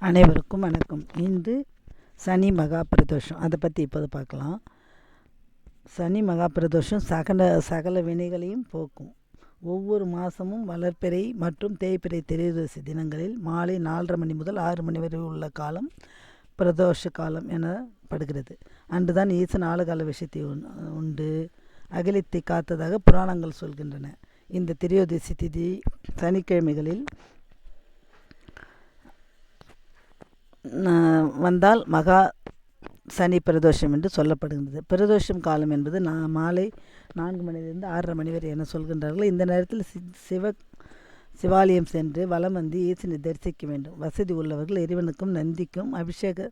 அனைவருக்கும் வணக்கம். இன்று சனி மகா பிரதோஷம் அதை பற்றி இப்போது பார்க்கலாம். சனி மகா பிரதோஷம் சகல சகல வினைகளையும் போக்கும். ஒவ்வொரு மாதமும் வளர்ப்பிறை மற்றும் தேய்பிறை திரையோதசி தினங்களில் மாலை நாலரை மணி முதல் ஆறு மணி வரை உள்ள காலம் பிரதோஷ காலம் எனப்படுகிறது. அன்றுதான் ஈசன் ஆளுகால விஷயத்தை உண்- உண்டு. அகிலத்தை காத்ததாக புராணங்கள் சொல்கின்றன. இந்த திரையோதசி திதி சனிக்கிழமைகளில் ந- வந்தால் மகா சனி பிரதோஷம் என்று சொல்லப்படுகின்றது. பிரதோஷம் காலம் என்பது நான் மாலை நான்கு மணிலிருந்து ஆறரை மணி வரை என சொல்கின்றார்கள். இந்த நேரத்தில் சி சிவ சிவாலயம் சென்று வலம் வந்து ஈசனை தரிசிக்க வேண்டும். வசதி உள்ளவர்கள் இறைவனுக்கும் நந்திக்கும் அபிஷேக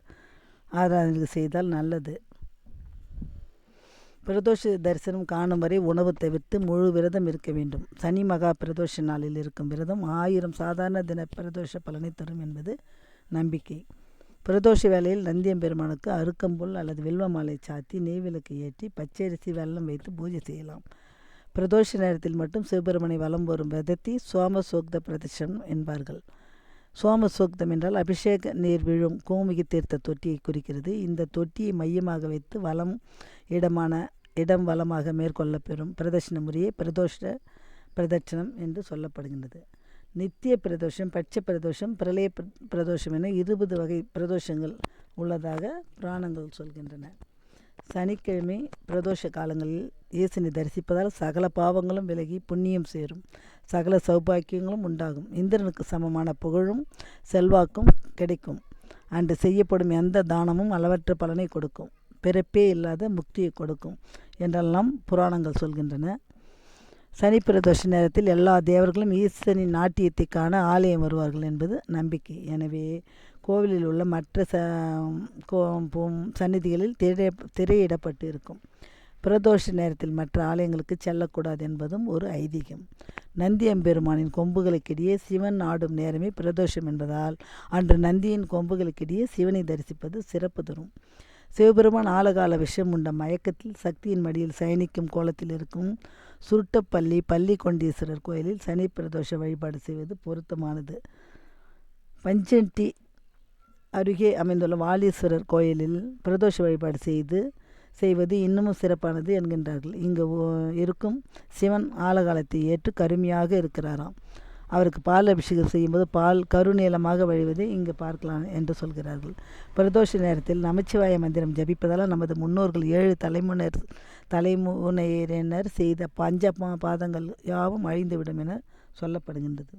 ஆராதனை செய்தால் நல்லது. பிரதோஷ தரிசனம் காணும் வரை உணவு தவிர்த்து முழு விரதம் இருக்க வேண்டும். சனி மகா பிரதோஷ நாளில் இருக்கும் விரதம் ஆயிரம் சாதாரண தின பிரதோஷ பலனை தரும் என்பது நம்பிக்கை. பிரதோஷ வேளையில் நந்தியம்பெருமானுக்கு அருக்கம்புல் அல்லது வில்வ மாலை சாத்தி நெய்விளக்கு ஏற்றி பச்சரிசி வெல்லம் வைத்து பூஜை செய்யலாம். பிரதோஷ நேரத்தில் மட்டும் சிவபெருமனை வலம் வரும் விதத்தி சோம சோக்த பிரதட்சணம் என்பார்கள். சோம சோக்தம் என்றால் அபிஷேக நீர் விழும் கோமுகி தீர்த்த தொட்டியை குறிக்கிறது. இந்த தொட்டியை மையமாக வைத்து வளம் இடமான இடம் வளமாக மேற்கொள்ளப்பெறும் பிரதட்சண முறையே பிரதோஷ பிரதட்சணம் என்று சொல்லப்படுகின்றது. நித்திய பிரதோஷம் பட்ச பிரதோஷம் பிரளய பிரதோஷம் என இருபது வகை பிரதோஷங்கள் உள்ளதாக புராணங்கள் சொல்கின்றன. சனிக்கிழமை பிரதோஷ காலங்களில் இயேசுனை தரிசிப்பதால் சகல பாவங்களும் விலகி புண்ணியம் சேரும். சகல சௌபாக்கியங்களும் உண்டாகும். இந்திரனுக்கு சமமான புகழும் செல்வாக்கும் கிடைக்கும். அன்று செய்யப்படும் எந்த தானமும் அளவற்ற பலனை கொடுக்கும். பிறப்பே இல்லாத முக்தியை கொடுக்கும் என்றெல்லாம் புராணங்கள் சொல்கின்றன. சனி பிரதோஷ நேரத்தில் எல்லா தேவர்களும் ஈசனின் நாட்டியத்தை காண ஆலயம் வருவார்கள் என்பது நம்பிக்கை. எனவே கோவிலில் உள்ள மற்ற ச கோ சந்நிதிகளில் திரை திரையிடப்பட்டு இருக்கும். பிரதோஷ நேரத்தில் மற்ற ஆலயங்களுக்கு செல்லக்கூடாது என்பதும் ஒரு ஐதீகம். நந்தியம்பெருமானின் கொம்புகளுக்கிடையே சிவன் ஆடும் நேரமே பிரதோஷம் என்பதால் அன்று நந்தியின் கொம்புகளுக்கிடையே சிவனை தரிசிப்பது சிறப்பு தரும். சிவபெருமான் ஆலகால விஷம் உண்ட மயக்கத்தில் சக்தியின் மடியில் சயனிக்கும் கோலத்தில் இருக்கும் சுருட்டப்பள்ளி பள்ளி கொண்டீஸ்வரர் கோயிலில் சனி பிரதோஷ வழிபாடு செய்வது பொருத்தமானது. பஞ்சட்டி அருகே அமைந்துள்ள வாலீஸ்வரர் கோயிலில் பிரதோஷ வழிபாடு செய்து செய்வது இன்னமும் சிறப்பானது என்கின்றார்கள். இங்கு இருக்கும் சிவன் ஆலகாலத்தை ஏற்று கருமையாக இருக்கிறாராம். அவருக்கு பால் அபிஷேகம் செய்யும்போது பால் கருநீளமாக வழிவதை இங்கு பார்க்கலாம் என்று சொல்கிறார்கள். பிரதோஷ நேரத்தில் நமச்சிவாய மந்திரம் ஜபிப்பதால் நமது முன்னோர்கள் ஏழு தலைமுனர் தலைமுனையினர் செய்த பஞ்ச பாதங்கள் யாவும் அழிந்துவிடும் என சொல்லப்படுகின்றது.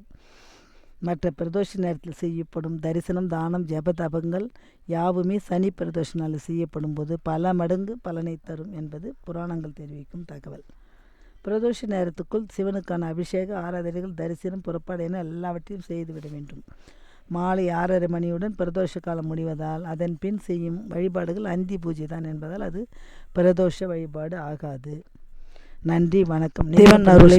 மற்ற பிரதோஷ நேரத்தில் செய்யப்படும் தரிசனம் தானம் ஜப தபங்கள் யாவுமே சனி பிரதோஷ நாளில் செய்யப்படும் போது பல மடங்கு பலனை தரும் என்பது புராணங்கள் தெரிவிக்கும் தகவல். பிரதோஷ நேரத்துக்குள் சிவனுக்கான அபிஷேக ஆராதனைகள் தரிசனம் புறப்பாடு என எல்லாவற்றையும் செய்துவிட வேண்டும். மாலை ஆறரை மணியுடன் பிரதோஷ காலம் முடிவதால் அதன் பின் செய்யும் வழிபாடுகள் அந்தி பூஜை தான் என்பதால் அது பிரதோஷ வழிபாடு ஆகாது. நன்றி வணக்கம். சிவன் அருளை